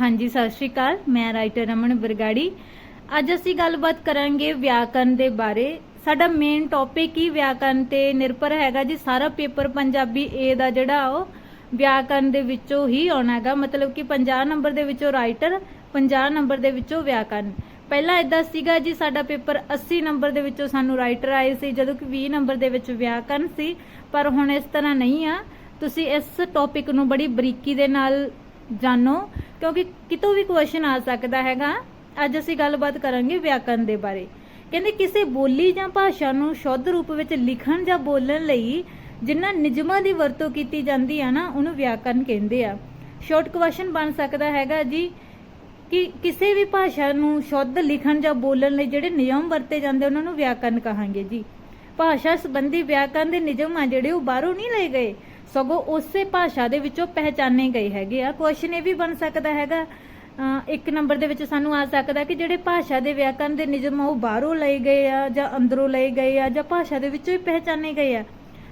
ਹਾਂਜੀ, ਸਤਿ ਸ਼੍ਰੀ ਅਕਾਲ। ਮੈਂ ਰਾਈਟਰ ਰਮਨ ਬਰਗਾੜੀ। ਅੱਜ ਅਸੀਂ ਗੱਲਬਾਤ ਕਰਾਂਗੇ ਵਿਆਕਰਨ ਦੇ ਬਾਰੇ। ਸਾਡਾ ਮੇਨ ਟੌਪਿਕ ਹੀ ਵਿਆਕਰਨ ਤੇ ਨਿਰਭਰ ਹੈਗਾ ਜੀ। ਸਾਰਾ ਪੇਪਰ ਪੰਜਾਬੀ ਏ ਦਾ ਜਿਹੜਾ ਉਹ ਵਿਆਕਰਨ ਦੇ ਵਿੱਚੋਂ ਹੀ ਆਉਣਾ ਹੈਗਾ। ਮਤਲਬ ਕਿ 50 ਨੰਬਰ ਦੇ ਵਿੱਚੋਂ ਰਾਈਟਰ 50 ਨੰਬਰ ਦੇ ਵਿੱਚੋਂ ਵਿਆਕਰਨ। ਪਹਿਲਾਂ ਇਦਾਂ ਸੀਗਾ ਜੀ, ਸਾਡਾ ਪੇਪਰ 80 ਨੰਬਰ ਦੇ ਵਿੱਚੋਂ ਸਾਨੂੰ ਰਾਈਟਰ ਆਏ ਸੀ, ਜਦੋਂ ਕਿ 20 ਨੰਬਰ ਦੇ ਵਿੱਚ ਵਿਆਕਰਨ ਸੀ। ਪਰ ਹੁਣ ਇਸ ਤਰ੍ਹਾਂ ਨਹੀਂ ਆ। ਤੁਸੀਂ ਇਸ ਟੌਪਿਕ ਨੂੰ ਬੜੀ ਬਰੀਕੀ ਦੇ ਨਾਲ ਜਾਣੋ। ਕਿਉਂਕਿ ਕਿਤੋਂ ਵੀ ਕੁਐਸਚਨ ਆ ਸਕਦਾ ਹੈਗਾ, ਅੱਜ ਅਸੀਂ ਗੱਲਬਾਤ ਕਰਾਂਗੇ ਵਿਆਕਰਨ ਦੇ ਬਾਰੇ। ਕਹਿੰਦੇ ਕਿਸੇ ਬੋਲੀ ਜਾਂ ਭਾਸ਼ਾ ਨੂੰ ਸ਼ੁੱਧ ਰੂਪ ਵਿੱਚ ਲਿਖਣ ਜਾਂ ਬੋਲਣ ਲਈ ਜਿਨ੍ਹਾਂ ਨਿਯਮਾਂ ਦੀ ਵਰਤੋਂ ਕੀਤੀ ਜਾਂਦੀ ਆ ਨਾ, ਉਹਨੂੰ ਵਿਆਕਰਨ ਕਹਿੰਦੇ ਆ। ਸ਼ਾਰਟ ਕੁਐਸਚਨ ਬਣ ਸਕਦਾ ਹੈਗਾ ਜੀ ਕਿ ਕਿਸੇ ਵੀ ਭਾਸ਼ਾ ਨੂੰ ਸ਼ੁੱਧ ਲਿਖਣ ਜਾਂ ਬੋਲਣ ਲਈ ਜਿਹੜੇ ਨਿਯਮ ਵਰਤੇ ਜਾਂਦੇ ਉਹਨਾਂ ਨੂੰ ਵਿਆਕਰਨ ਕਹਾਂਗੇ ਜੀ। ਭਾਸ਼ਾ ਸੰਬੰਧੀ ਵਿਆਕਰਨ ਦੇ ਨਿਯਮ ਆ ਜਿਹੜੇ, ਉਹ ਬਾਹਰੋਂ ਨਹੀਂ ਲਏ ਗਏ। ਸਗੋਂ ਉਸੇ ਭਾਸ਼ਾ ਦੇ ਵਿੱਚੋਂ ਪਹਿਚਾਨੇ ਗਏ ਹੈਗੇ ਆ। ਕੁਐਸਚਨ ਇਹ ਵੀ ਬਣ ਸਕਦਾ ਹੈਗਾ। ਇੱਕ ਨੰਬਰ ਦੇ ਵਿੱਚ ਸਾਨੂੰ ਆ ਸਕਦਾ ਕਿ ਜਿਹੜੇ ਭਾਸ਼ਾ ਦੇ ਵਿਆਕਰਨ ਦੇ ਨਿਯਮ ਆ, ਉਹ ਬਾਹਰੋਂ ਲਏ ਗਏ ਆ ਜਾਂ ਅੰਦਰੋਂ ਲਏ ਗਏ ਆ ਜਾਂ ਭਾਸ਼ਾ ਦੇ ਵਿੱਚੋਂ ਹੀ ਪਹਿਚਾਨੇ ਗਏ ਆ।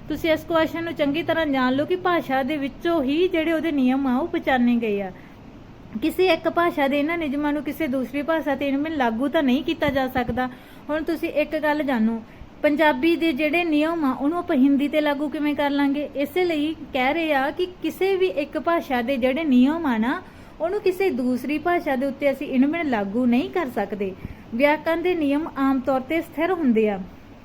ਤੁਸੀਂ ਇਸ ਕੁਐਸਚਨ ਨੂੰ ਚੰਗੀ ਤਰ੍ਹਾਂ ਜਾਣ ਲਓ ਕਿ ਭਾਸ਼ਾ ਦੇ ਵਿੱਚੋਂ ਹੀ ਜਿਹੜੇ ਉਹਦੇ ਨਿਯਮ ਆ, ਉਹ ਪਛਾਣੇ ਗਏ ਆ। ਕਿਸੇ ਇੱਕ ਭਾਸ਼ਾ ਦੇ ਇਹਨਾਂ ਨਿਯਮਾਂ ਨੂੰ ਕਿਸੇ ਦੂਸਰੀ ਭਾਸ਼ਾ ਤੇ ਇਨਮੇ ਲਾਗੂ ਤਾਂ ਨਹੀਂ ਕੀਤਾ ਜਾ ਸਕਦਾ। ਹੁਣ ਤੁਸੀਂ ਇੱਕ ਗੱਲ ਜਾਣੋ ਪੰਜਾਬੀ ਦੇ ਜਿਹੜੇ ਨਿਯਮ ਆ, ਉਹਨੂੰ ਆਪਾਂ ਹਿੰਦੀ ਤੇ ਲਾਗੂ ਕਿਵੇਂ ਕਰ ਲਾਂਗੇ? ਇਸੇ ਲਈ ਕਹਿ ਰਹੇ ਆ ਕਿ ਕਿਸੇ ਵੀ ਇੱਕ ਭਾਸ਼ਾ ਦੇ ਜਿਹੜੇ ਨਿਯਮ ਆ ਨਾ, ਉਹਨੂੰ ਕਿਸੇ ਦੂਸਰੀ ਭਾਸ਼ਾ ਦੇ ਉੱਤੇ ਅਸੀਂ ਇਨਮੇ ਲਾਗੂ ਨਹੀਂ ਕਰ ਸਕਦੇ। ਵਿਆਕਰਨ ਦੇ ਨਿਯਮ ਆਮ ਤੌਰ ਤੇ ਸਥਿਰ ਹੁੰਦੇ ਆ।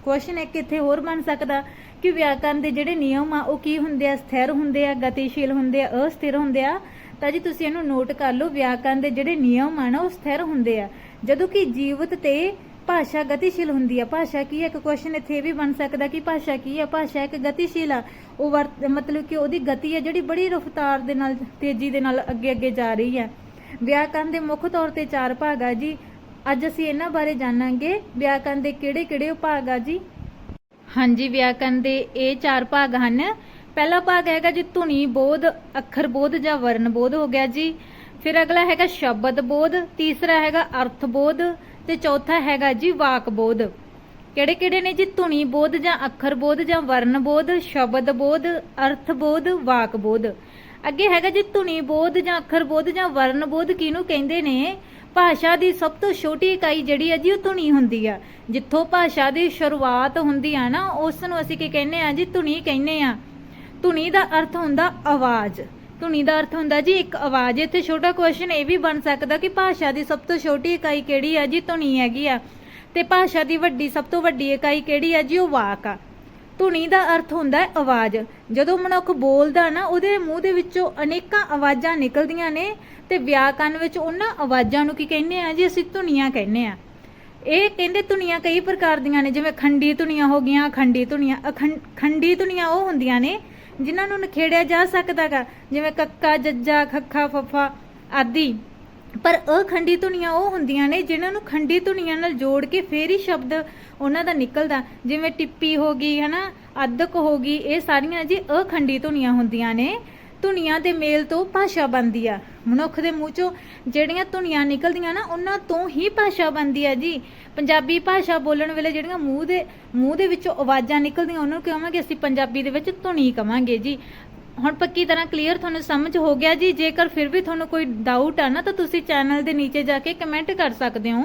ਕੁਐਸਚਨ ਇੱਕ ਇੱਥੇ ਹੋਰ ਬਣ ਸਕਦਾ ਕਿ ਵਿਆਕਰਨ ਦੇ ਜਿਹੜੇ ਨਿਯਮ ਆ, ਉਹ ਕੀ ਹੁੰਦੇ ਆ? ਸਥਿਰ ਹੁੰਦੇ ਆ, ਗਤੀਸ਼ੀਲ ਹੁੰਦੇ ਆ, ਅਸਥਿਰ ਹੁੰਦੇ ਆ? ਤਾਂ ਜੀ ਤੁਸੀਂ ਇਹਨੂੰ ਨੋਟ ਕਰ ਲਓ, ਵਿਆਕਰਨ ਦੇ ਜਿਹੜੇ ਨਿਯਮ ਆ ਨਾ, ਉਹ ਸਥਿਰ ਹੁੰਦੇ ਆ। ਜਦੋਂ ਕਿ ਜੀਵਤ ਤੇ ਭਾਸ਼ਾ ਗਤੀਸ਼ੀਲ ਹੁੰਦੀ ਆ, ਭਾਸ਼ਾ ਕੀ ਹੈ ਇੱਕ ਕੁਐਸਚਨ ਇੱਥੇ ਇਹ ਵੀ ਬਣ ਸਕਦਾ ਕਿ ਭਾਸ਼ਾ ਕੀ ਹੈ ਭਾਸ਼ਾ ਇੱਕ ਗਤੀਸ਼ੀਲ ਆ। ਉਹ ਮਤਲਬ ਕਿ ਉਹਦੀ ਗਤੀ ਹੈ ਜਿਹੜੀ ਬੜੀ ਰਫ਼ਤਾਰ ਦੇ ਨਾਲ, ਤੇਜ਼ੀ ਦੇ ਨਾਲ ਅੱਗੇ ਅੱਗੇ ਜਾ ਰਹੀ ਹੈ ਵਿਆਕਰਨ ਦੇ ਮੁੱਖ ਤੌਰ ਤੇ ਚਾਰ ਭਾਗ ਆ ਜੀ। ਅੱਜ ਅਸੀਂ ਇਹਨਾਂ ਬਾਰੇ ਜਾਣਾਂਗੇ। ਵਿਆਕਰਨ ਦੇ ਕਿਹੜੇ ਕਿਹੜੇ ਭਾਗ ਆ ਜੀ? ਹਾਂਜੀ, ਵਿਆਕਰਨ ਦੇ ਇਹ ਚਾਰ ਭਾਗ ਹਨ। ਪਹਿਲਾ ਭਾਗ ਹੈਗਾ ਜੀ ਧੁਨੀ, ਬੋਧ, ਅੱਖਰ ਬੋਧ ਜਾਂ ਵਰਨ ਬੋਧ ਹੋ ਗਿਆ ਜੀ। ਫਿਰ ਅਗਲਾ ਹੈਗਾ ਸ਼ਬਦ ਬੋਧ। ਤੀਸਰਾ ਹੈਗਾ ਅਰਥ ਬੋਧ ਤੇ ਚੌਥਾ ਹੈਗਾ ਜੀ ਵਾਕ ਬੋਧ। ਕਿਹੜੇ ਕਿਹੜੇ ਨੇ ਜੀ? ਧੁਨੀ ਬੋਧ ਜਾਂ ਅੱਖਰ ਬੋਧ ਜਾਂ ਵਰਨ ਬੋਧ, ਸ਼ਬਦ ਬੋਧ, ਅਰਥ ਬੋਧ, ਵਾਕ ਬੋਧ। ਅੱਗੇ ਹੈਗਾ ਜੀ ਧੁਨੀ ਬੋਧ ਜਾਂ ਅੱਖਰ ਬੋਧ ਜਾਂ ਵਰਨ ਬੋਧ ਕਿਹਨੂੰ ਕਹਿੰਦੇ ਨੇ? ਭਾਸ਼ਾ ਦੀ ਸਭ ਤੋਂ ਛੋਟੀ ਇਕਾਈ ਜਿਹੜੀ ਹੈ ਜੀ ਉਹ ਧੁਨੀ ਹੁੰਦੀ ਆ। ਜਿੱਥੋਂ ਭਾਸ਼ਾ ਦੀ ਸ਼ੁਰੂਆਤ ਹੁੰਦੀ ਆ ਨਾ, ਉਸ ਨੂੰ ਅਸੀਂ ਕੀ ਕਹਿੰਦੇ ਆ ਜੀ? ਧੁਨੀ ਕਹਿੰਦੇ ਆ। ਧੁਨੀ ਦਾ ਅਰਥ ਹੁੰਦਾ ਆਵਾਜ਼। ਧੁਨੀ ਦਾ ਅਰਥ ਹੁੰਦਾ ਜੀ, ਇੱਕ ਆਵਾਜ਼, ਇੱਥੇ ਛੋਟਾ ਕੁਐਸਚਨ ਇਹ ਵੀ ਬਣ ਸਕਦਾ ਕਿ ਭਾਸ਼ਾ ਦੀ ਸਭ ਤੋਂ ਛੋਟੀ ਇਕਾਈ ਕਿਹੜੀ ਆ ਜੀ? ਧੁਨੀ ਹੈਗੀ ਆ। ਤੇ ਭਾਸ਼ਾ ਦੀ ਵੱਡੀ, ਸਭ ਤੋਂ ਵੱਡੀ ਇਕਾਈ ਕਿਹੜੀ ਆ ਜੀ? ਉਹ ਵਾਕ ਆ। ਧੁਨੀ ਦਾ ਅਰਥ ਹੁੰਦਾ ਹੈ ਆਵਾਜ਼। ਜਦੋਂ ਮਨੁੱਖ ਬੋਲਦਾ ਨਾ, ਉਹਦੇ ਮੂੰਹ ਦੇ ਵਿੱਚੋਂ ਅਨੇਕਾਂ ਆਵਾਜ਼ਾਂ ਨਿਕਲਦੀਆਂ ਨੇ ਤੇ ਵਿਆਕਰਨ ਵਿੱਚ ਉਹਨਾਂ ਆਵਾਜ਼ਾਂ ਨੂੰ ਕੀ ਕਹਿੰਦੇ ਆ ਜੀ? ਅਸੀਂ ਧੁਨੀਆਂ ਕਹਿੰਦੇ ਆ। ਇਹ ਕਹਿੰਦੇ ਧੁਨੀਆਂ ਕਈ ਪ੍ਰਕਾਰ ਦੀਆਂ ਨੇ, ਜਿਵੇਂ ਖੰਡੀ ਧੁਨੀਆਂ ਹੋ ਗਈਆਂ, ਖੰਡੀ ਧੁਨੀਆਂ, ਅਖੰਡ, ਖੰਡੀ ਧੁਨੀਆਂ ਉਹ ਹੁੰਦੀਆਂ ਨੇ ਜਿਨ੍ਹਾਂ ਨੂੰ ਨਖੇੜਿਆ ਜਾ ਸਕਦਾਗਾ, ਜਿਵੇਂ ਕੱਕਾ, ਜੱਜਾ, ਖੱਖਾ, ਫੱਫਾ ਆਦਿ। ਪਰ ਅਖੰਡੀ ਧੁਨੀਆਂ ਉਹ ਹੁੰਦੀਆਂ ਨੇ ਜਿਨ੍ਹਾਂ ਨੂੰ ਖੰਡੀ ਧੁਨੀਆਂ ਨਾਲ ਜੋੜ ਕੇ ਫੇਰ ਹੀ ਸ਼ਬਦ ਉਹਨਾਂ ਦਾ ਨਿਕਲਦਾ। ਜਿਵੇਂ ਟਿੱਪੀ ਹੋ ਗਈ, ਹਨਾ ਅਦਕ ਹੋ ਗਈ, ਇਹ ਸਾਰੀਆਂ ਜੀ ਅਖੰਡੀ ਧੁਨੀਆਂ ਹੁੰਦੀਆਂ ਨੇ। ਧੁਨੀਆਂ ਦੇ ਮੇਲ ਤੋਂ ਭਾਸ਼ਾ ਬਣਦੀ ਆ। ਮਨੁੱਖ ਦੇ ਮੂੰਹ ਚੋਂ ਜਿਹੜੀਆਂ ਧੁਨੀਆਂ ਨਿਕਲਦੀਆਂ ਨਾ, ਉਹਨਾਂ ਤੋਂ ਹੀ ਭਾਸ਼ਾ ਬਣਦੀ ਆ ਜੀ। ਪੰਜਾਬੀ ਭਾਸ਼ਾ ਬੋਲਣ ਵੇਲੇ ਜਿਹੜੀਆਂ ਮੂੰਹ ਦੇ ਮੂੰਹ ਦੇ ਵਿੱਚੋਂ ਆਵਾਜ਼ਾਂ ਨਿਕਲਦੀਆਂ, ਉਹਨਾਂ ਨੂੰ ਕਹਾਂਗੇ ਅਸੀਂ ਪੰਜਾਬੀ ਦੇ ਵਿੱਚ ਧੁਨੀ ਕਵਾਂਗੇ ਜੀ। ਹੁਣ ਪੱਕੀ ਤਰ੍ਹਾਂ ਕਲੀਅਰ ਤੁਹਾਨੂੰ ਸਮਝ ਹੋ ਗਿਆ ਜੀ। ਜੇਕਰ ਫਿਰ ਵੀ ਤੁਹਾਨੂੰ ਕੋਈ ਡਾਊਟ ਆ ਨਾ, ਤਾਂ ਤੁਸੀਂ ਚੈਨਲ ਦੇ ਨੀਚੇ ਜਾ ਕੇ ਕਮੈਂਟ ਕਰ ਸਕਦੇ ਹੋ।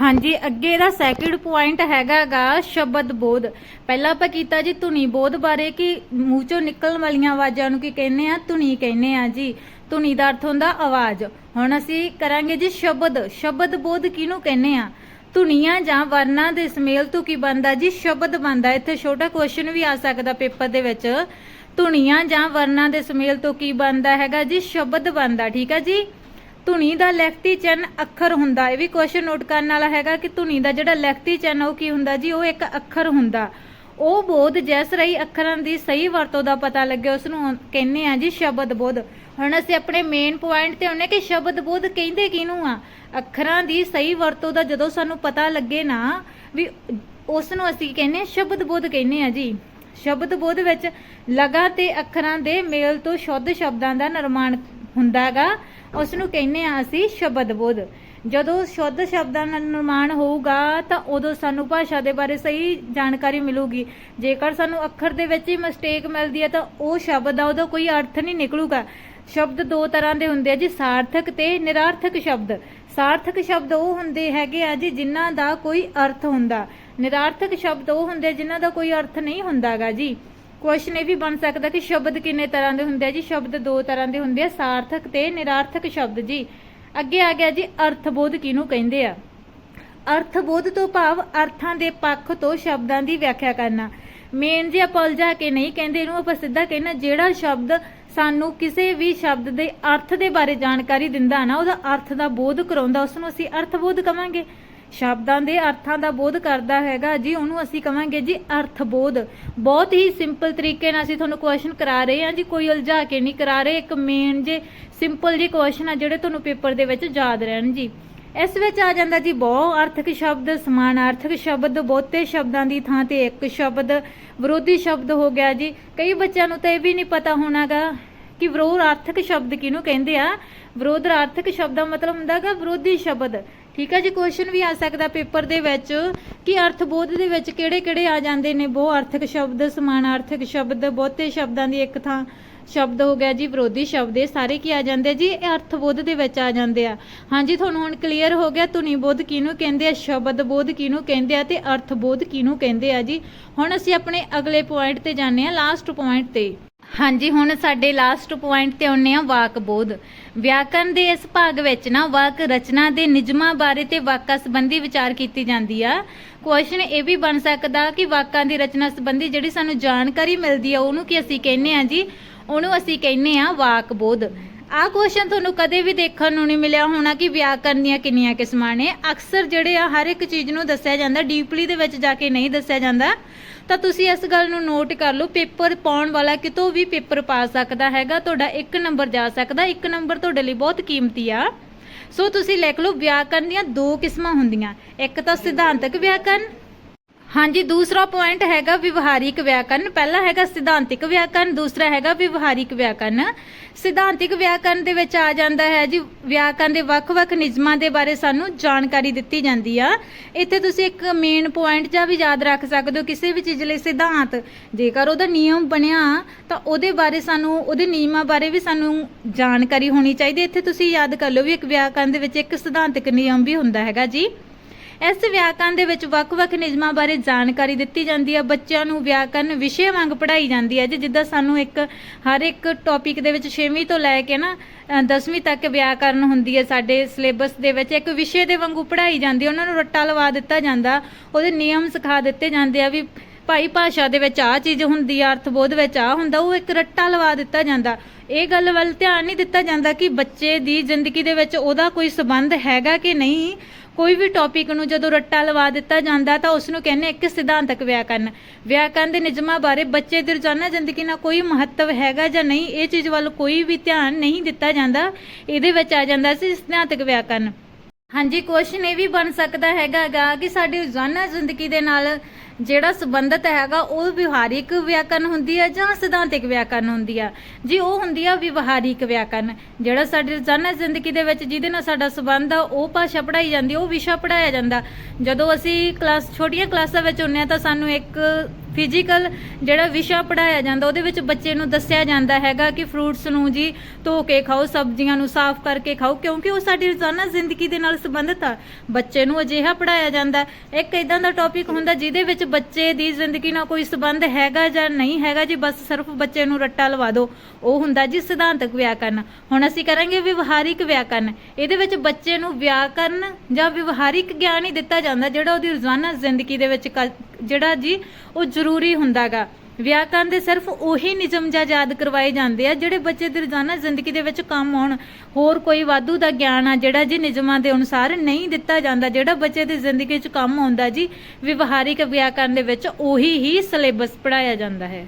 ਹਾਂਜੀ, ਅੱਗੇ ਦਾ ਸੈਕਿੰਡ ਪੁਆਇੰਟ ਹੈਗਾਗਾ ਸ਼ਬਦ ਬੋਧ। ਪਹਿਲਾਂ ਆਪਾਂ ਕੀਤਾ ਜੀ ਧੁਨੀ ਬੋਧ ਬਾਰੇ ਕਿ ਮੂੰਹ ਚੋਂ ਨਿਕਲਣ ਵਾਲੀਆਂ ਆਵਾਜ਼ਾਂ ਨੂੰ ਕੀ ਕਹਿੰਦੇ ਆ? ਧੁਨੀ ਕਹਿੰਦੇ ਆ ਜੀ। ਧੁਨੀ ਦਾ ਅਰਥ ਹੁੰਦਾ ਆਵਾਜ਼। ਹੁਣ ਅਸੀਂ ਕਰਾਂਗੇ ਜੀ ਸ਼ਬਦ। ਸ਼ਬਦ ਬੋਧ ਕਿਹਨੂੰ ਕਹਿੰਦੇ ਆ? ਧੁਨੀਆਂ ਜਾਂ ਵਰਨਾਂ ਦੇ ਸਮੇਲ ਤੋਂ ਕੀ ਬਣਦਾ ਜੀ? ਸ਼ਬਦ ਬਣਦਾ। ਇੱਥੇ ਛੋਟਾ ਕੁਐਸਚਨ ਵੀ ਆ ਸਕਦਾ ਪੇਪਰ ਦੇ ਵਿੱਚ। ਧੁਨੀਆਂ ਜਾਂ ਵਰਨਾਂ ਦੇ ਸਮੇਲ ਤੋਂ ਕੀ ਬਣਦਾ ਹੈਗਾ ਜੀ? ਸ਼ਬਦ ਬਣਦਾ, ਠੀਕ ਆ ਜੀ? ਧੁਨੀ ਦਾ ਲਿਖਤੀ ਚਿੰਨ ਅੱਖਰ ਹੁੰਦਾ। ਇਹ ਵੀ ਕੁਐਸਚਨ ਨੋਟ ਕਰਨ ਵਾਲਾ ਹੈਗਾ ਕਿ ਧੁਨੀ ਦਾ ਜਿਹੜਾ ਲਿਖਤੀ ਚਿੰਨ ਉਹ ਕੀ ਹੁੰਦਾ ਜੀ? ਉਹ ਇੱਕ ਅੱਖਰ ਹੁੰਦਾ। ਉਹ ਬੋਧ ਜਿਸ ਰਹੀ ਅੱਖਰਾਂ ਦੀ ਸਹੀ ਵਰਤੋਂ ਦਾ ਪਤਾ ਲੱਗੇ ਉਸ ਨੂੰ ਕਹਿੰਦੇ ਆ ਜੀ ਸ਼ਬਦ ਬੋਧ। ਹੁਣ ਅਸੀਂ ਆਪਣੇ ਮੇਨ ਪੁਆਇੰਟ ਤੇ ਆਉਨੇ ਕਿ ਸ਼ਬਦ ਬੋਧ ਕਹਿੰਦੇ ਕਿਹਨੂੰ ਆ? ਅੱਖਰਾਂ ਦੀ ਸਹੀ ਵਰਤੋਂ ਦਾ ਜਦੋਂ ਸਾਨੂੰ ਪਤਾ ਲੱਗੇ ਨਾ ਵੀ ਉਸ ਨੂੰ ਅਸੀਂ ਕਹਿੰਦੇ ਸ਼ਬਦ ਬੋਧ ਕਹਿੰਦੇ ਆ ਜੀ। ਸ਼ਬਦ ਬੋਧ ਵਿੱਚ ਲਗਾ ਤੇ ਅੱਖਰਾਂ ਦੇ ਮੇਲ ਤੋਂ ਸ਼ੁੱਧ ਸ਼ਬਦਾਂ ਦਾ ਨਿਰਮਾਣ ਹੁੰਦਾਗਾ ਉਸ ਨੂੰ ਕਹਿੰਦੇ ਆ ਅਸੀਂ ਸ਼ਬਦ ਬੋਧ। ਜਦੋਂ ਸ਼ੁੱਧ ਸ਼ਬਦਾਂ ਦਾ ਨਿਰਮਾਣ ਹੋਊਗਾ ਤਾਂ ਉਦੋਂ ਸਾਨੂੰ ਭਾਸ਼ਾ ਦੇ ਬਾਰੇ ਸਹੀ ਜਾਣਕਾਰੀ ਮਿਲੂਗੀ। ਜੇਕਰ ਸਾਨੂੰ ਅੱਖਰ ਦੇ ਵਿੱਚ ਹੀ ਮਿਸਟੇਕ ਮਿਲਦੀ ਹੈ ਤਾਂ ਉਹ ਸ਼ਬਦ ਦਾ ਉਹਦਾ ਕੋਈ ਅਰਥ ਨਹੀਂ ਨਿਕਲੂਗਾ। ਸ਼ਬਦ ਦੋ ਤਰ੍ਹਾਂ ਦੇ ਹੁੰਦੇ ਆ ਜੀ, ਸਾਰਥਕ ਤੇ ਨਿਰਾਰਥਕ ਸ਼ਬਦ। ਸਾਰਥਕ ਸ਼ਬਦ ਉਹ ਹੁੰਦੇ ਹੈਗੇ ਆ ਜੀ ਜਿਨ੍ਹਾਂ ਦਾ ਕੋਈ ਅਰਥ ਹੁੰਦਾ। ਨਿਰਾਰਥਕ ਸ਼ਬਦ ਉਹ ਹੁੰਦੇ ਆ ਜਿਨ੍ਹਾਂ ਦਾ ਕੋਈ ਅਰਥ ਨਹੀਂ ਹੁੰਦਾਗਾ ਜੀ। ਕੁਐਸਚਨ ਇਹ ਵੀ ਬਣ ਸਕਦਾ ਕਿ ਸ਼ਬਦ ਕਿੰਨੇ ਤਰ੍ਹਾਂ ਦੇ ਹੁੰਦੇ ਆ ਜੀ, ਸ਼ਬਦ ਦੋ ਤਰ੍ਹਾਂ ਦੇ ਹੁੰਦੇ ਆ, ਸਾਰਥਕ ਤੇ ਨਿਰਾਰਥਕ ਸ਼ਬਦ ਜੀ। ਅੱਗੇ ਆ ਗਿਆ ਜੀ, ਅਰਥਬੋਧ ਕਿਹਨੂੰ ਕਹਿੰਦੇ ਆ? ਅਰਥਬੋਧ ਤੋਂ ਭਾਵ ਅਰਥਾਂ ਦੇ ਪੱਖ ਤੋਂ ਸ਼ਬਦਾਂ ਦੀ ਵਿਆਖਿਆ ਕਰਨਾ। ਮੇਨ ਜੇ ਆਪਾਂ ਉਲਝਾ ਕੇ ਨਹੀਂ ਕਹਿੰਦੇ, ਇਹਨੂੰ ਆਪਾਂ ਸਿੱਧਾ ਕਹਿਣਾ ਜਿਹੜਾ ਸ਼ਬਦ ਸਾਨੂੰ ਕਿਸੇ ਵੀ ਸ਼ਬਦ ਦੇ ਅਰਥ ਦੇ ਬਾਰੇ ਜਾਣਕਾਰੀ ਦਿੰਦਾ ਨਾ, ਉਹਦਾ ਅਰਥ ਦਾ ਬੋਧ ਕਰਾਉਂਦਾ ਉਸ ਨੂੰ ਅਸੀਂ ਅਰਥਬੋਧ ਕਵਾਂਗੇ। ਸ਼ਬਦਾਂ ਦੇ ਅਰਥਾਂ ਦਾ ਬੋਧ ਕਰਦਾ ਹੈਗਾ। ਜੀ, ਉਹਨੂੰ ਅਸੀਂ ਕਵਾਂਗੇ ਜੀ ਅਰਥਬੋਧ। ਬਹੁਤ ਹੀ ਸਿੰਪਲ ਤਰੀਕੇ ਨਾਲ ਅਸੀਂ ਤੁਹਾਨੂੰ ਕੁਐਸਚਨ ਕਰਾ ਰਹੇ ਹਾਂ। ਜੀ, ਕੋਈ ਉਲਝਾ ਕੇ ਨਹੀਂ ਕਰਾ ਰਹੇ। ਇੱਕ ਮੇਨ ਜੇ ਸਿੰਪਲ ਜੀ ਕੁਐਸਚਨ ਆ ਜਿਹੜੇ ਤੁਹਾਨੂੰ ਪੇਪਰ ਦੇ ਵਿੱਚ ਯਾਦ ਰਹਿਣ ਜੀ। ਇਸ ਵਿੱਚ ਆ ਜਾਂਦਾ ਜੀ ਬਹੁ ਅਰਥਕ ਸ਼ਬਦ, ਸਮਾਨਾਰਥਕ ਸ਼ਬਦ, ਬਹੁਤੇ ਸ਼ਬਦਾਂ ਦੀ ਥਾਂ ਤੇ ਇੱਕ ਸ਼ਬਦ, ਵਿਰੋਧੀ ਸ਼ਬਦ ਹੋ ਗਿਆ ਜੀ। ਕਈ ਬੱਚਿਆਂ ਨੂੰ ਤਾਂ ਇਹ ਵੀ ਨਹੀਂ ਪਤਾ ਹੋਣਾਗਾ ਕਿ ਵਿਰੋਧ ਆਰਥਕ ਸ਼ਬਦ ਕਿਹਨੂੰ ਕਹਿੰਦੇ ਆ। ਵਿਰੋਧ ਆਰਥਕ ਸ਼ਬਦ ਦਾ ਮਤਲਬ ਹੁੰਦਾਗਾ ਵਿਰੋਧੀ ਸ਼ਬਦ। ਠੀਕ ਹੈ ਜੀ ਕੁਐਸਚਨ ਵੀ ਆ ਸਕਦਾ ਪੇਪਰ ਦੇ ਵਿੱਚ ਕਿ ਅਰਥਬੋਧ ਦੇ ਵਿੱਚ ਕਿਹੜੇ ਕਿਹੜੇ ਆ ਜਾਂਦੇ ਨੇ। ਬਹੁ ਆਰਥਕ ਸ਼ਬਦ, ਸਮਾਨਾਰਥਕ ਸ਼ਬਦ, ਬਹੁਤੇ ਸ਼ਬਦਾਂ ਦੀ ਇੱਕ ਥਾਂ ਸ਼ਬਦ ਹੋ ਗਿਆ ਜੀ, ਵਿਰੋਧੀ ਸ਼ਬਦ, ਇਹ ਸਾਰੇ ਕੀ ਆ ਜਾਂਦੇ ਆ ਜੀ? ਇਹ ਅਰਥਬੋਧ ਦੇ ਵਿੱਚ ਆ ਜਾਂਦੇ ਆ। ਹਾਂਜੀ, ਤੁਹਾਨੂੰ ਹੁਣ ਕਲੀਅਰ ਹੋ ਗਿਆ ਧੁਨੀ ਬੋਧ ਕਿਹਨੂੰ ਕਹਿੰਦੇ ਆ ਸ਼ਬਦ ਬੋਧ ਕਿਹਨੂੰ ਕਹਿੰਦੇ ਆ ਤੇ ਅਰਥਬੋਧ ਕਿਹਨੂੰ ਕਹਿੰਦੇ ਆ ਜੀ? ਹੁਣ ਅਸੀਂ ਆਪਣੇ ਅਗਲੇ ਪੁਆਇੰਟ ਤੇ ਜਾਂਦੇ ਆ ਲਾਸਟ ਪੁਆਇੰਟ ਤੇ। ਹਾਂਜੀ, ਹੁਣ ਸਾਡੇ ਲਾਸਟ ਪੁਆਇੰਟ ਤੇ ਆਉਂਦੇ ਆ ਵਾਕ ਬੋਧ। ਵਿਆਕਰਨ ਦੇ ਇਸ ਭਾਗ ਵਿੱਚ ਨਾ ਵਾਕ ਰਚਨਾ ਦੇ ਨਿਯਮਾਂ ਬਾਰੇ ਤੇ ਵਾਕਾਂ ਸੰਬੰਧੀ ਵਿਚਾਰ ਕੀਤੀ ਜਾਂਦੀ ਆ। ਕੁਐਸਚਨ ਇਹ ਵੀ ਬਣ ਸਕਦਾ ਕਿ ਵਾਕਾਂ ਦੀ ਰਚਨਾ ਸੰਬੰਧੀ ਜਿਹੜੀ ਸਾਨੂੰ ਜਾਣਕਾਰੀ ਮਿਲਦੀ ਆ, ਉਹਨੂੰ ਕੀ ਅਸੀਂ ਕਹਿੰਨੇ ਆ ਜੀ? ਉਹਨੂੰ ਅਸੀਂ ਕਹਿੰਨੇ ਆ ਵਾਕ ਬੋਧ। ਆਹ ਕੁਐਸਚਨ ਤੁਹਾਨੂੰ ਕਦੇ ਵੀ ਦੇਖਣ ਨੂੰ ਨਹੀਂ ਮਿਲਿਆ ਹੋਣਾ ਕਿ ਵਿਆਕਰਨ ਦੀਆਂ ਕਿੰਨੀਆਂ ਕਿਸਮਾਂ ਨੇ। ਅਕਸਰ ਜਿਹੜੇ ਆ ਹਰ ਇੱਕ ਚੀਜ਼ ਨੂੰ ਦੱਸਿਆ ਜਾਂਦਾ ਡੀਪਲੀ ਦੇ ਵਿੱਚ ਜਾ ਕੇ ਨਹੀਂ ਦੱਸਿਆ ਜਾਂਦਾ। ਤਾਂ ਤੁਸੀਂ ਇਸ ਗੱਲ ਨੂੰ ਨੋਟ ਕਰ ਲਓ ਪੇਪਰ ਪਾਉਣ ਵਾਲਾ ਕਿਤੋਂ ਵੀ ਪੇਪਰ ਪਾ ਸਕਦਾ ਹੈਗਾ, ਤੁਹਾਡਾ ਇੱਕ ਨੰਬਰ ਜਾ ਸਕਦਾ, ਇੱਕ ਨੰਬਰ ਤੁਹਾਡੇ ਲਈ ਬਹੁਤ ਕੀਮਤੀ ਆ। ਸੋ ਤੁਸੀਂ ਲਿਖ ਲਓ ਵਿਆਕਰਨ ਦੀਆਂ ਦੋ ਕਿਸਮਾਂ ਹੁੰਦੀਆਂ। ਇੱਕ ਤਾਂ ਸਿਧਾਂਤਕ ਵਿਆਕਰਨ ਹਾਂਜੀ, ਦੂਸਰਾ ਪੁਆਇੰਟ ਹੈਗਾ ਵਿਵਹਾਰਿਕ ਵਿਆਕਰਨ। ਪਹਿਲਾ ਹੈਗਾ ਸਿਧਾਂਤਿਕ ਵਿਆਕਰਨ, ਦੂਸਰਾ ਹੈਗਾ ਵਿਵਹਾਰਿਕ ਵਿਆਕਰਨ। ਸਿਧਾਂਤਿਕ ਵਿਆਕਰਨ ਦੇ ਵਿੱਚ ਆ ਜਾਂਦਾ ਹੈ ਜੀ, ਵਿਆਕਰਨ ਦੇ ਵੱਖ-ਵੱਖ ਨਿਯਮਾਂ ਦੇ ਬਾਰੇ ਸਾਨੂੰ ਜਾਣਕਾਰੀ ਦਿੱਤੀ ਜਾਂਦੀ ਆ। ਇੱਥੇ ਤੁਸੀਂ ਇੱਕ ਮੇਨ ਪੁਆਇੰਟ ਜਾਂ ਵੀ ਯਾਦ ਰੱਖ ਸਕਦੇ ਹੋ, ਕਿਸੇ ਵੀ ਚੀਜ਼ ਲਈ ਸਿਧਾਂਤ। ਜੇਕਰ ਉਹਦਾ ਨਿਯਮ ਬਣਿਆ, ਤਾਂ ਉਹਦੇ ਬਾਰੇ ਸਾਨੂੰ, ਉਹਦੇ ਨਿਯਮਾਂ ਬਾਰੇ ਵੀ ਸਾਨੂੰ ਜਾਣਕਾਰੀ ਹੋਣੀ ਚਾਹੀਦੀ ਇੱਥੇ ਤੁਸੀਂ ਯਾਦ ਕਰ ਲਓ ਵੀ ਇੱਕ ਵਿਆਕਰਨ ਦੇ ਵਿੱਚ ਇੱਕ ਸਿਧਾਂਤਿਕ ਨਿਯਮ ਵੀ ਹੁੰਦਾ ਹੈਗਾ ਜੀ। ਇਸ ਵਿਆਕਰਨ ਦੇ ਵਿੱਚ ਵੱਖ-ਵੱਖ ਨਿਯਮਾਂ ਬਾਰੇ ਜਾਣਕਾਰੀ ਦਿੱਤੀ ਜਾਂਦੀ ਹੈ। ਬੱਚਿਆਂ ਨੂੰ ਵਿਆਕਰਨ ਵਿਸ਼ੇ ਵਾਂਗ ਪੜ੍ਹਾਈ ਜਾਂਦੀ ਹੈ ਜੀ। ਜਿੱਦਾਂ ਸਾਨੂੰ ਇੱਕ, ਹਰ ਇੱਕ ਟੌਪਿਕ ਦੇ ਵਿੱਚ 6ਵੀਂ ਤੋਂ ਲੈ ਕੇ ਨਾ 10ਵੀਂ ਤੱਕ ਵਿਆਕਰਨ ਹੁੰਦੀ ਹੈ ਸਾਡੇ ਸਿਲੇਬਸ ਦੇ ਵਿੱਚ। ਇੱਕ ਵਿਸ਼ੇ ਦੇ ਵਾਂਗੂ ਪੜ੍ਹਾਈ ਜਾਂਦੀ ਹੈ। ਉਹਨਾਂ ਨੂੰ ਰੱਟਾ ਲਵਾ ਦਿੱਤਾ ਜਾਂਦਾ। ਉਹਦੇ ਨਿਯਮ ਸਿਖਾ ਦਿੱਤੇ ਜਾਂਦੇ ਆ ਵੀ ਭਾਈ ਭਾਸ਼ਾ ਦੇ ਵਿੱਚ ਆ ਚੀਜ਼ ਹੁੰਦੀ ਆ, ਅਰਥਬੋਧ ਵਿੱਚ ਆ ਹੁੰਦਾ, ਉਹ ਇੱਕ ਰੱਟਾ ਲਵਾ ਦਿੱਤਾ ਜਾਂਦਾ। ਇਹ ਗੱਲ ਵੱਲ ਧਿਆਨ ਨਹੀਂ ਦਿੱਤਾ ਜਾਂਦਾ ਕਿ ਬੱਚੇ ਦੀ ਜ਼ਿੰਦਗੀ ਦੇ ਵਿੱਚ ਉਹਦਾ ਕੋਈ ਸਬੰਧ ਹੈਗਾ ਕਿ ਨਹੀਂ। ਕੋਈ ਵੀ ਟੌਪਿਕ ਨੂੰ ਜਦੋਂ ਰੱਟਾ ਲਵਾ ਦਿੱਤਾ ਜਾਂਦਾ ਤਾਂ ਉਸ ਨੂੰ ਕਹਿੰਦੇ ਇੱਕ ਸਿਧਾਂਤਕ ਵਿਆਕਰਨ। ਵਿਆਕਰਨ ਦੇ ਨਿਯਮਾਂ ਬਾਰੇ ਬੱਚੇ ਦੀ ਰੋਜ਼ਾਨਾ ਜ਼ਿੰਦਗੀ ਨਾਲ ਕੋਈ ਮਹੱਤਵ ਹੈਗਾ ਜਾਂ ਨਹੀਂ, ਇਹ ਚੀਜ਼ ਵੱਲ ਕੋਈ ਵੀ ਧਿਆਨ ਨਹੀਂ ਦਿੱਤਾ ਜਾਂਦਾ। ਇਹਦੇ ਵਿੱਚ ਆ ਜਾਂਦਾ ਸੀ ਸਿਧਾਂਤਕ ਵਿਆਕਰਨ। ਹਾਂਜੀ ਕੁਐਸਚਨ ਇਹ ਵੀ ਬਣ ਸਕਦਾ ਹੈਗਾ ਕਿ ਸਾਡੀ ਰੋਜ਼ਾਨਾ ਜ਼ਿੰਦਗੀ ਦੇ ਨਾਲ ਜਿਹੜਾ ਸੰਬੰਧਤ ਹੈਗਾ, ਉਹ ਵਿਵਹਾਰਿਕ ਵਿਆਕਰਨ ਹੁੰਦੀ ਹੈ ਜਾਂ ਸਿਧਾਂਤਿਕ ਵਿਆਕਰਨ ਹੁੰਦੀ ਆ? ਜੀ, ਉਹ ਹੁੰਦੀ ਆ ਵਿਵਹਾਰਿਕ ਵਿਆਕਰਨ। ਜਿਹੜਾ ਸਾਡੀ ਰੋਜ਼ਾਨਾ ਜ਼ਿੰਦਗੀ ਦੇ ਵਿੱਚ ਜਿਹਦੇ ਨਾਲ ਸਾਡਾ ਸੰਬੰਧ ਆ, ਉਹ ਭਾਸ਼ਾ ਪੜ੍ਹਾਈ ਜਾਂਦੀ, ਉਹ ਵਿਸ਼ਾ ਪੜ੍ਹਾਇਆ ਜਾਂਦਾ। ਜਦੋਂ ਅਸੀਂ ਕਲਾਸ, ਛੋਟੀਆਂ ਕਲਾਸਾਂ ਵਿੱਚ ਹੁੰਨੇ ਆ, ਤਾਂ ਸਾਨੂੰ ਇੱਕ ਫਿਜ਼ੀਕਲ ਜਿਹੜਾ ਵਿਸ਼ਾ ਪੜ੍ਹਾਇਆ ਜਾਂਦਾ, ਉਹਦੇ ਵਿੱਚ ਬੱਚੇ ਨੂੰ ਦੱਸਿਆ ਜਾਂਦਾ ਹੈਗਾ ਕਿ ਫਰੂਟਸ ਨੂੰ ਜੀ ਧੋ ਕੇ ਖਾਓ, ਸਬਜ਼ੀਆਂ ਨੂੰ ਸਾਫ਼ ਕਰਕੇ ਖਾਓ, ਕਿਉਂਕਿ ਉਹ ਸਾਡੀ ਰੋਜ਼ਾਨਾ ਜ਼ਿੰਦਗੀ ਦੇ ਨਾਲ ਸੰਬੰਧਿਤ ਆ। ਬੱਚੇ ਨੂੰ ਅਜਿਹਾ ਪੜ੍ਹਾਇਆ ਜਾਂਦਾ। ਇੱਕ ਇਦਾਂ ਦਾ ਟੌਪਿਕ ਹੁੰਦਾ ਜਿਹਦੇ ਵਿੱਚ ਬੱਚੇ ਦੀ ਜ਼ਿੰਦਗੀ ਨਾਲ ਕੋਈ ਸੰਬੰਧ ਹੈਗਾ ਜਾਂ ਨਹੀਂ ਹੈਗਾ ਜੀ, ਬਸ ਸਿਰਫ ਬੱਚੇ ਨੂੰ ਰੱਟਾ ਲਵਾ ਦਿਓ ਉਹ ਹੁੰਦਾ ਜੀ ਸਿਧਾਂਤਕ ਵਿਆਕਰਨ। ਹੁਣ ਅਸੀਂ ਕਰਾਂਗੇ ਵਿਵਹਾਰਿਕ ਵਿਆਕਰਨ। ਇਹਦੇ ਵਿੱਚ ਬੱਚੇ ਨੂੰ ਵਿਆਕਰਨ ਜਾਂ ਵਿਵਹਾਰਿਕ ਗਿਆਨ ਹੀ ਦਿੱਤਾ ਜਾਂਦਾ, ਜਿਹੜਾ ਉਹਦੀ ਰੋਜ਼ਾਨਾ ਜ਼ਿੰਦਗੀ ਦੇ ਵਿੱਚ ਕ- ਜਿਹੜਾ ਜੀ ਉਹ ਜ਼ਰੂਰੀ ਹੁੰਦਾਗਾ। ਵਿਆਕਰਨ ਦੇ ਸਿਰਫ ਉਹੀ ਨਿਯਮ ਜਾਂ ਯਾਦ ਕਰਵਾਏ ਜਾਂਦੇ ਆ, ਜਿਹੜੇ ਬੱਚੇ ਦੀ ਰੋਜ਼ਾਨਾ ਜ਼ਿੰਦਗੀ ਦੇ ਵਿੱਚ ਕੰਮ ਆਉਣ। ਹੋਰ ਕੋਈ ਵਾਧੂ ਦਾ ਗਿਆਨ ਆ ਜਿਹੜਾ ਜੀ ਨਿਯਮਾਂ ਦੇ ਅਨੁਸਾਰ ਨਹੀਂ ਦਿੱਤਾ ਜਾਂਦਾ, ਜਿਹੜਾ ਬੱਚੇ ਦੀ ਜ਼ਿੰਦਗੀ 'ਚ ਕੰਮ ਆਉਂਦਾ ਜੀ, ਵਿਵਹਾਰਿਕ ਵਿਆਕਰਨ ਦੇ ਵਿੱਚ ਉਹੀ ਹੀ ਸਿਲੇਬਸ ਪੜਾਇਆ ਜਾਂਦਾ ਹੈ।